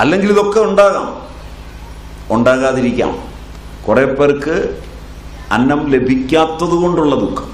അല്ലെങ്കിൽ ഇതൊക്കെ ഉണ്ടാകാം. ഉണ്ടാകാതിരിക്കാം. കുറേ പേർക്ക് അന്നം ലഭിക്കാത്തത് കൊണ്ടുള്ള ദുഃഖം.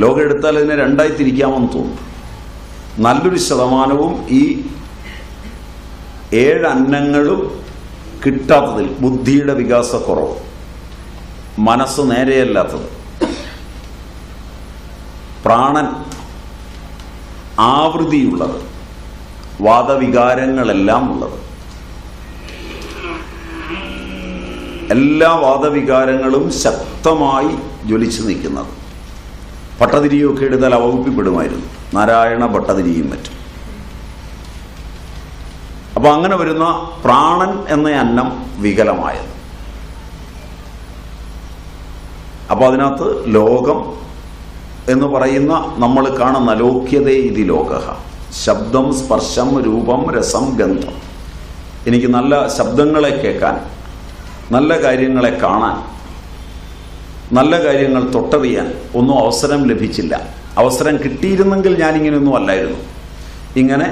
ലോകം എടുത്താൽ അതിനെ രണ്ടായി തിരിക്കാമെന്ന് തോന്നുന്നു. നല്ലൊരു ശതമാനവും ഈ ഏഴ് അന്നങ്ങളും കിട്ടാത്തതിൽ ബുദ്ധിയുടെ വികാസക്കുറവ് മനസ്സ് നേരെയല്ലാത്തത്. പ്രാണൻ ആവൃതിയുള്ളത് വാദവികാരങ്ങളെല്ലാം ഉള്ളത്. എല്ലാ വാദവികാരങ്ങളും ശക്തമായി ജ്വലിച്ചു നിൽക്കുന്നത്. പട്ടതിരിയൊക്കെ എടുത്താൽ അവകുപ്പിപ്പെടുമായിരുന്നു നാരായണ ഭട്ടതിരിയും മറ്റും. അപ്പോൾ അങ്ങനെ വരുന്ന പ്രാണൻ എന്ന അന്നം വികലമായത്. അപ്പോൾ അതിനകത്ത് ലോകം എന്ന് പറയുന്ന നമ്മൾ കാണുന്ന ലോക്യതേ ഇതി ലോക ശബ്ദം സ്പർശം രൂപം രസം ഗന്ധം. എനിക്ക് നല്ല ശബ്ദങ്ങളെ കേൾക്കാൻ നല്ല കാര്യങ്ങളെ കാണാൻ നല്ല കാര്യങ്ങൾ തൊട്ടറിയാൻ ഒന്നും അവസരം ലഭിച്ചില്ല. അവസരം കിട്ടിയിരുന്നെങ്കിൽ ഞാനിങ്ങനെയൊന്നും അല്ലായിരുന്നു. ഇങ്ങനെ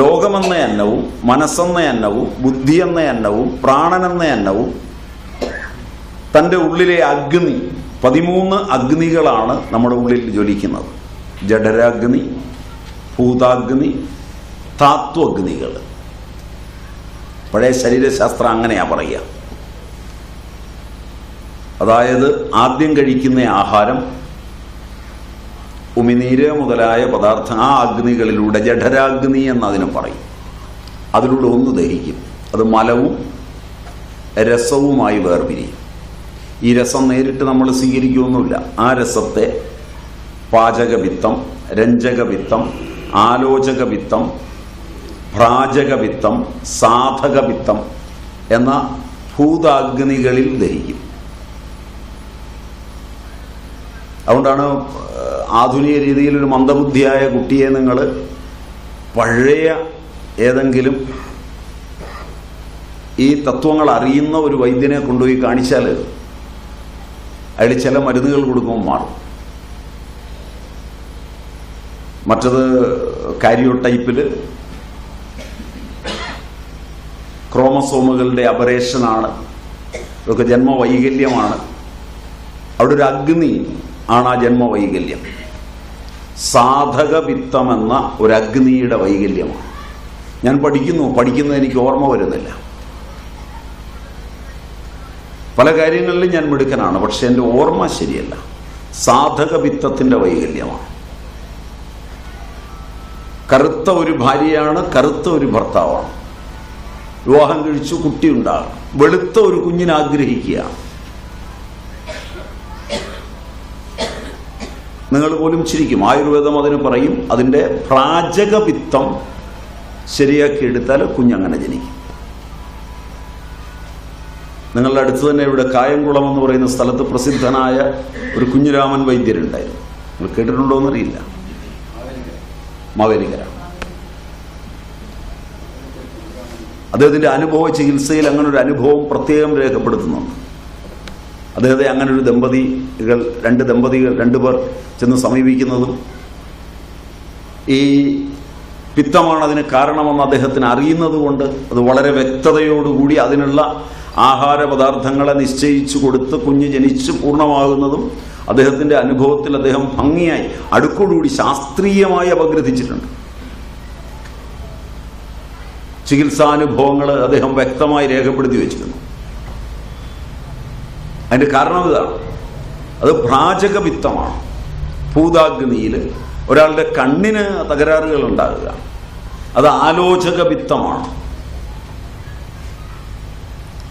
ലോകമെന്ന അന്നവും മനസ്സെന്ന അന്നവും ബുദ്ധി എന്ന അന്നവും പ്രാണനെന്ന അന്നവും തന്റെ ഉള്ളിലെ അഗ്നി പതിമൂന്ന് അഗ്നികളാണ് നമ്മുടെ ഉള്ളിൽ ജ്വലിക്കുന്നത്. ജഡരാഗ്നി ഭൂതാഗ്നി താത്വഗ്നികൾ പഴയ ശരീരശാസ്ത്രം അങ്ങനെയാ പറയുക. അതായത് ആദ്യം കഴിക്കുന്ന ആഹാരം ഉമിനീര് മുതലായ പദാർത്ഥം ആ അഗ്നികളിലൂടെ ജഠരാഗ്നി എന്നതിനും പറയും. അതിലൂടെ ഒന്ന് ദഹിക്കും. അത് മലവും രസവുമായി വേർപിരിയും. ഈ രസം നേരിട്ട് നമ്മൾ സ്വീകരിക്കുകയൊന്നുമില്ല ആ രസത്തെ പാചകവിത്തം രഞ്ജകവിത്തം ആലോചകവിത്തം സാധക വിത്തം എന്ന ഭൂതാഗ്നികളിൽ ദഹിക്കും. അതുകൊണ്ടാണ് ആധുനിക രീതിയിൽ ഒരു മന്ദബുദ്ധിയായ കുട്ടിയെ നിങ്ങൾ പഴയ ഏതെങ്കിലും ഈ തത്വങ്ങൾ അറിയുന്ന ഒരു വൈദ്യനെ കൊണ്ടുപോയി കാണിച്ചാൽ അയാൾ ചില മരുന്നുകൾ കൊടുക്കുമ്പോൾ മാറും. മറ്റത് കാരിയോ ടൈപ്പിൽ ക്രോമസോമുകളുടെ അപരേഷനാണ് ഇതൊക്കെ ജന്മവൈകല്യമാണ്. അവിടെ ഒരു അഗ്നി ആണ് ആ ജന്മവൈകല്യം. സാധകവിത്തമെന്ന ഒരു അഗ്നിയുടെ വൈകല്യമാണ്. ഞാൻ പഠിക്കുന്നു പഠിക്കുന്നത് എനിക്ക് ഓർമ്മ വരുന്നില്ല. പല കാര്യങ്ങളിലും ഞാൻ മിടുക്കനാണ് പക്ഷെ എന്റെ ഓർമ്മ ശരിയല്ല. സാധകവിത്തത്തിന്റെ വൈകല്യമാണ്. കറുത്ത ഒരു ഭാര്യയാണ് കറുത്ത ഒരു ഭർത്താവാണ്. വിവാഹം കഴിച്ചു കുട്ടിയുണ്ടാകും വെളുത്ത ഒരു കുഞ്ഞിനെ ആഗ്രഹിക്കുകയാണ് നിങ്ങൾ പോലും ചിരിക്കും. ആയുർവേദം അതിന് പറയും അതിന്റെ പ്രാചകവിത്തം ശരിയാക്കി എടുത്താൽ കുഞ്ഞങ്ങനെ ജനിക്കും. നിങ്ങളുടെ അടുത്ത് തന്നെ ഇവിടെ കായംകുളം എന്ന് പറയുന്ന സ്ഥലത്ത് പ്രസിദ്ധനായ ഒരു കുഞ്ഞുരാമൻ വൈദ്യരുണ്ടായിരുന്നു. നിങ്ങൾ കേട്ടിട്ടുണ്ടോ എന്നറിയില്ല. മാവേലിക്കര അദ്ദേഹത്തിന്റെ അനുഭവ ചികിത്സയിൽ അങ്ങനെ ഒരു അനുഭവം പ്രത്യേകം രേഖപ്പെടുത്തുന്നുണ്ട്. അദ്ദേഹത്തെ അങ്ങനെ ഒരു ദമ്പതികൾ രണ്ട് ദമ്പതികൾ രണ്ടുപേർ ചെന്ന് സമീപിക്കുന്നതും ഈ പിത്തമാണ് അതിന് കാരണമെന്ന് അദ്ദേഹത്തിന് അറിയുന്നത് കൊണ്ട് അത് വളരെ വ്യക്തതയോടുകൂടി അതിനുള്ള ആഹാര പദാർത്ഥങ്ങളെ നിശ്ചയിച്ചു കൊടുത്ത് കുഞ്ഞ് ജനിച്ച് പൂർണമാകുന്നതും അദ്ദേഹത്തിന്റെ അനുഭവത്തിൽ അദ്ദേഹം ഭംഗിയായി അടുക്കോടുകൂടി ശാസ്ത്രീയമായി അപഗ്രഥിച്ചിട്ടുണ്ട്. ചികിത്സാനുഭവങ്ങൾ അദ്ദേഹം വ്യക്തമായി രേഖപ്പെടുത്തി വെച്ചിരുന്നു. അതിന്റെ കാരണം ഇതാണ്. അത് ഭ്രാജകവിത്തമാണ് ഭൂതാഗ്നിയിൽ ഒരാളുടെ കണ്ണിന് തകരാറുകൾ ഉണ്ടാകുക. അത് ആലോചക ആലോചകവിത്തമാണ്.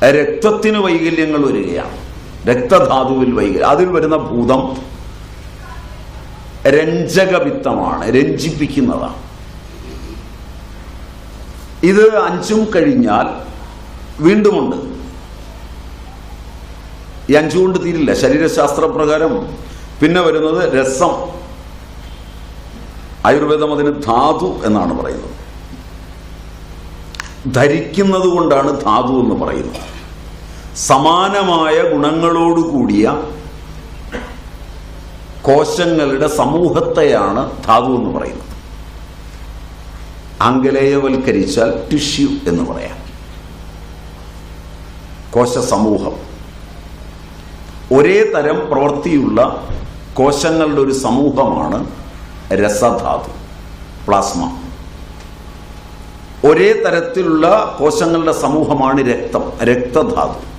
രക്തത്തിന് വൈകല്യങ്ങൾ വരികയാണ്. രക്തധാതുവിൽ വൈകല്യം അതിൽ വരുന്ന ഭൂതം രഞ്ജകവിത്തമാണ് രഞ്ജിപ്പിക്കുന്നതാണ്. ഇത് അഞ്ചും കഴിഞ്ഞാൽ വീണ്ടുമുണ്ട്. ഈ അഞ്ചുകൊണ്ട് തീരില്ല. ശരീരശാസ്ത്രപ്രകാരം പിന്നെ വരുന്നത് രസം. ആയുർവേദം അതിന് ധാതു എന്നാണ് പറയുന്നത്. ധരിക്കുന്നത് കൊണ്ടാണ് ധാതു എന്ന് പറയുന്നത്. സമാനമായ ഗുണങ്ങളോടുകൂടിയ കോശങ്ങളുടെ സമൂഹത്തെയാണ് ധാതു എന്ന് പറയുന്നത്. ആംഗലേയവൽക്കരിച്ചാൽ ടിഷ്യൂ എന്ന് പറയാം. കോശ സമൂഹം. ഒരേ തരം പ്രവൃത്തിയുള്ള കോശങ്ങളുടെ ഒരു സമൂഹമാണ് രസധാതു പ്ലാസ്മ. ഒരേ തരത്തിലുള്ള കോശങ്ങളുടെ സമൂഹമാണ് രക്തം രക്തധാതു.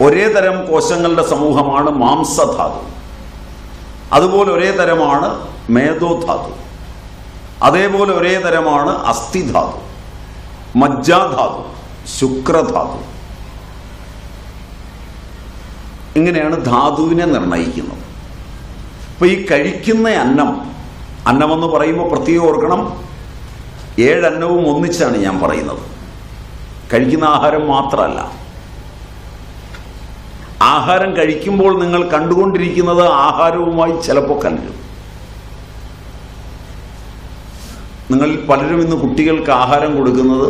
ഒരേ തരം കോശങ്ങളുടെ സമൂഹമാണ് മാംസധാതു. അതുപോലെ ഒരേ തരമാണ് മേധോധാതു. അതേപോലെ ഒരേ തരമാണ് അസ്ഥിധാതു. മജ്ജാധാതു ശുക്രധാതു. ഇങ്ങനെയാണ് ധാതുവിനെ നിർണയിക്കുന്നത്. അപ്പൊ ഈ കഴിക്കുന്ന അന്നം അന്നമെന്ന് പറയുമ്പോൾ പ്രത്യേകം ഓർക്കണം ഏഴന്നവും ഒന്നിച്ചാണ് ഞാൻ പറയുന്നത്. കഴിക്കുന്ന ആഹാരം മാത്രമല്ല. ആഹാരം കഴിക്കുമ്പോൾ നിങ്ങൾ കണ്ടുകൊണ്ടിരിക്കുന്നത് ആഹാരവുമായി ചിലപ്പോൾ കലരും നിങ്ങൾ പലരും ഇന്ന് കുട്ടികൾക്ക് ആഹാരം കൊടുക്കുന്നത്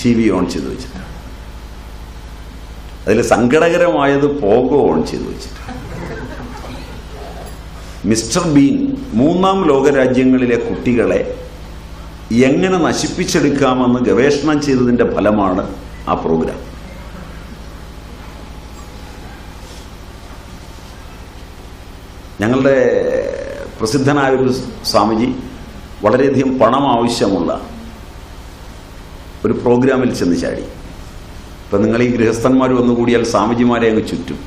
ടി വി ഓൺ ചെയ്ത് വെച്ചിട്ടാണ്. അതിൽ സങ്കടകരമായത് പോകോ ഓൺ ചെയ്ത് വെച്ചിട്ട് മിസ്റ്റർ ബീൻ മൂന്നാം ലോകരാജ്യങ്ങളിലെ കുട്ടികളെ എങ്ങനെ നശിപ്പിച്ചെടുക്കാമെന്ന് ഗവേഷണം ചെയ്തതിന്റെ ഫലമാണ് ആ പ്രോഗ്രാം. ഞങ്ങളുടെ പ്രസിദ്ധനായൊരു സ്വാമിജി വളരെയധികം പണം ആവശ്യമുള്ള ഒരു പ്രോഗ്രാമിൽ ചെന്ന് ചാടി. ഇപ്പം നിങ്ങൾ ഈ ഗൃഹസ്ഥന്മാർ വന്നുകൂടിയാൽ സ്വാമിജിമാരെ അങ്ങ് ചുറ്റും.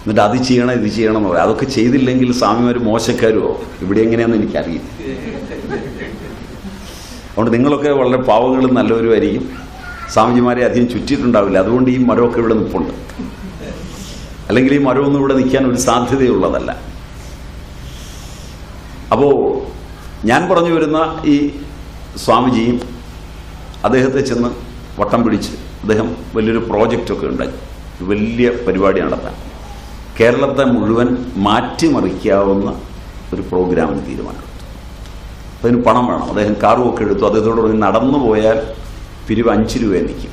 എന്നിട്ട് അത് ചെയ്യണം ഇത് ചെയ്യണം എന്ന് പറയും. അതൊക്കെ ചെയ്തില്ലെങ്കിൽ സ്വാമിമാർ മോശക്കാരോ ഇവിടെ എങ്ങനെയാണെന്ന് എനിക്കറിയില്ല. അതുകൊണ്ട് നിങ്ങളൊക്കെ വളരെ പാവങ്ങളും നല്ലവരുമായിരിക്കും. സ്വാമിജിമാരെ അധികം ചുറ്റിയിട്ടുണ്ടാവില്ല. അതുകൊണ്ട് ഈ മരമൊക്കെ ഇവിടെ നിൽപ്പുണ്ട് അല്ലെങ്കിൽ ഈ മരമൊന്നും ഇവിടെ നിൽക്കാൻ ഒരു സാധ്യതയുള്ളതല്ല. അപ്പോൾ ഞാൻ പറഞ്ഞു വരുന്ന ഈ സ്വാമിജിയും അദ്ദേഹത്തെ ചെന്ന് വട്ടം പിടിച്ച് അദ്ദേഹം വലിയൊരു പ്രോജക്റ്റൊക്കെ ഉണ്ടായി. വലിയ പരിപാടി നടത്താൻ. കേരളത്തെ മുഴുവൻ മാറ്റിമറിക്കാവുന്ന ഒരു പ്രോഗ്രാമിന് തീരുമാനമെടുത്തു. അതിന് പണം വേണം. അദ്ദേഹം കാറുമൊക്കെ എടുത്തു. അദ്ദേഹത്തോട് നടന്നു പോയാൽ പിരിവ് അഞ്ച് രൂപ നിൽക്കും.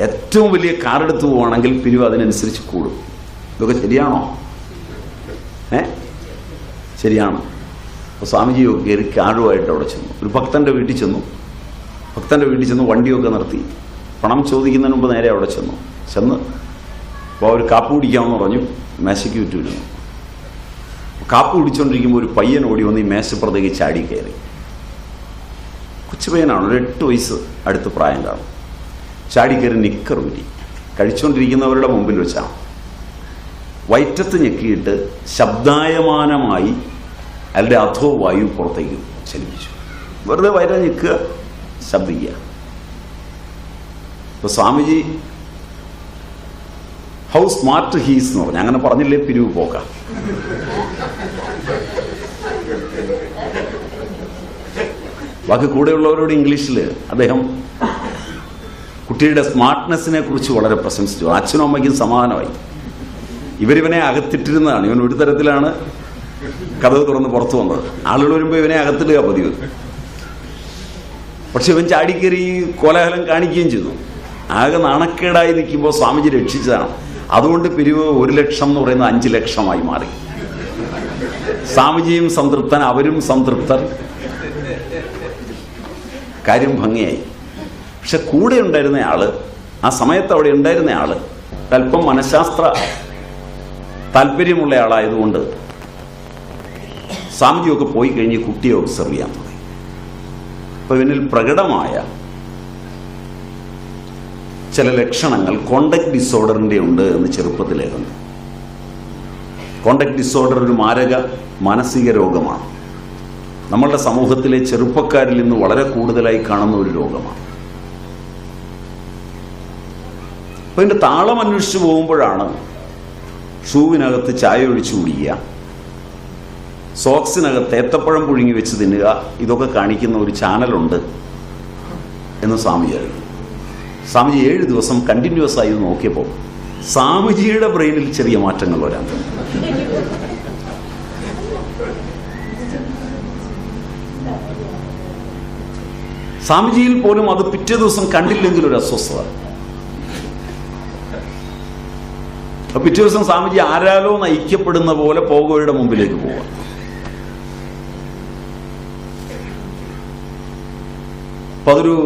ഏറ്റവും വലിയ കാറെടുത്ത് പോവാണെങ്കിൽ പിരിവ് അതിനനുസരിച്ച് കൂടും. ഇതൊക്കെ ശരിയാണോ? ഏ? ശരിയാണ്. അപ്പോൾ സ്വാമിജി കയറി കാഴുമായിട്ട് അവിടെ ചെന്നു. ഒരു ഭക്തന്റെ വീട്ടിൽ ചെന്നു. ഭക്തന്റെ വീട്ടിൽ ചെന്ന് വണ്ടിയൊക്കെ നിർത്തി. പണം ചോദിക്കുന്നതിന് മുമ്പ് നേരെ അവിടെ ചെന്നു. ചെന്ന് അപ്പോൾ അവർ കാപ്പ് കുടിക്കാമെന്ന് പറഞ്ഞു. മേശയ്ക്ക് ചുറ്റുമിരുന്നു കാപ്പ് കുടിച്ചുകൊണ്ടിരിക്കുമ്പോൾ ഒരു പയ്യൻ ഓടി വന്ന് ഈ മേശപ്പുറത്തേക്ക് ചാടി കയറി. കൊച്ചു പയ്യനാണ് ഒരു എട്ട് വയസ്സ് അടുത്ത് പ്രായം കാണും. ചാടി കയറി നിക്കർ ഊരി കഴിച്ചുകൊണ്ടിരിക്കുന്നവരുടെ മുമ്പിൽ വെച്ചാണ് വയറ്റത്ത് ഞെക്കിയിട്ട് ശബ്ദായമാനമായി അയാളുടെ അധോ വായു പുറത്തേക്ക് ചലിപ്പിച്ചു. വെറുതെ വയറ ഞെക്കുക ശബ്ദിക്കുക. ഇപ്പോൾ സ്വാമിജി ഹൗ സ്മാർട്ട് ഹീസ് എന്ന് പറഞ്ഞു. അങ്ങനെ പറഞ്ഞില്ലേ പിരിവ് പോക്കാം. ബാക്കി കൂടെയുള്ളവരോട് ഇംഗ്ലീഷിൽ അദ്ദേഹം കുട്ടിയുടെ സ്മാർട്ട്നെസ്സിനെ കുറിച്ച് വളരെ പ്രശംസിച്ചു. അച്ഛനും അമ്മയ്ക്കും സമാധാനമായി ഇവരിവനെ അകത്തിട്ടിരുന്നതാണ്. ഇവൻ ഒരു തരത്തിലാണ് കഥവ് തുറന്ന് പുറത്തു വന്നത്. ആളുകൾ വരുമ്പോൾ ഇവനെ അകത്തിടുക പതിവ്. പക്ഷെ ഇവൻ ചാടിക്കേറി കോലാഹലം കാണിക്കുകയും ചെയ്തു. ആകെ നാണക്കേടായി നിൽക്കുമ്പോൾ സ്വാമിജി രക്ഷിച്ചതാണ്. അതുകൊണ്ട് പിരിവ് ഒരു ലക്ഷം എന്ന് പറയുന്നത് അഞ്ച് ലക്ഷമായി മാറി. സ്വാമിജിയും സംതൃപ്തൻ അവരും സംതൃപ്തർ. കാര്യം ഭംഗിയായി. പക്ഷെ കൂടെ ഉണ്ടായിരുന്ന ആൾ ആ സമയത്ത് അവിടെ ഉണ്ടായിരുന്ന ആൾ അല്പം മനഃശാസ്ത്ര താല്പര്യമുള്ള ആളായതുകൊണ്ട് സ്വാമിജിയൊക്കെ പോയി കഴിഞ്ഞ് കുട്ടിയെ ഒബ്സർവ് ചെയ്യാൻ തുടങ്ങി. അപ്പൊ ഇവനിൽ പ്രകടമായ ചില ലക്ഷണങ്ങൾ കോണ്ടക്ട് ഡിസോർഡറിന്റെ ഉണ്ട് എന്ന് ചെറുപ്പത്തിലേ കണ്ടു കോണ്ടക്ട് ഡിസോർഡർ ഒരു മാരക മാനസിക രോഗമാണ്. നമ്മളുടെ സമൂഹത്തിലെ ചെറുപ്പക്കാരിൽ നിന്ന് വളരെ കൂടുതലായി കാണുന്ന ഒരു രോഗമാണ്. അപ്പൊ ഇതിന്റെ താളം അന്വേഷിച്ച് പോകുമ്പോഴാണ് ഷൂവിനകത്ത് ചായ ഒഴിച്ചു കുടിക്കുക. സോക്സിനകത്ത് ഏത്തപ്പഴം പുഴുങ്ങി വെച്ച് തിന്നുക. ഇതൊക്കെ കാണിക്കുന്ന ഒരു ചാനലുണ്ട് എന്ന് സ്വാമിജി അറിയും സ്വാമിജി ഏഴ് ദിവസം കണ്ടിന്യൂസ് ആയി നോക്കിയപ്പോൾ സ്വാമിജിയുടെ ബ്രെയിനിൽ ചെറിയ മാറ്റങ്ങൾ വരാൻ സ്വാമിജിയിൽ പോലും അത് പിറ്റേ ദിവസം കണ്ടില്ലെങ്കിൽ ഒരു അസ്വസ്ഥത അപ്പൊ പിറ്റേ ദിവസം സ്വാമിജി ആരാലോ നയിക്കപ്പെടുന്ന പോലെ പോകോയുടെ മുമ്പിലേക്ക് പോവാം. അപ്പൊ അതൊരു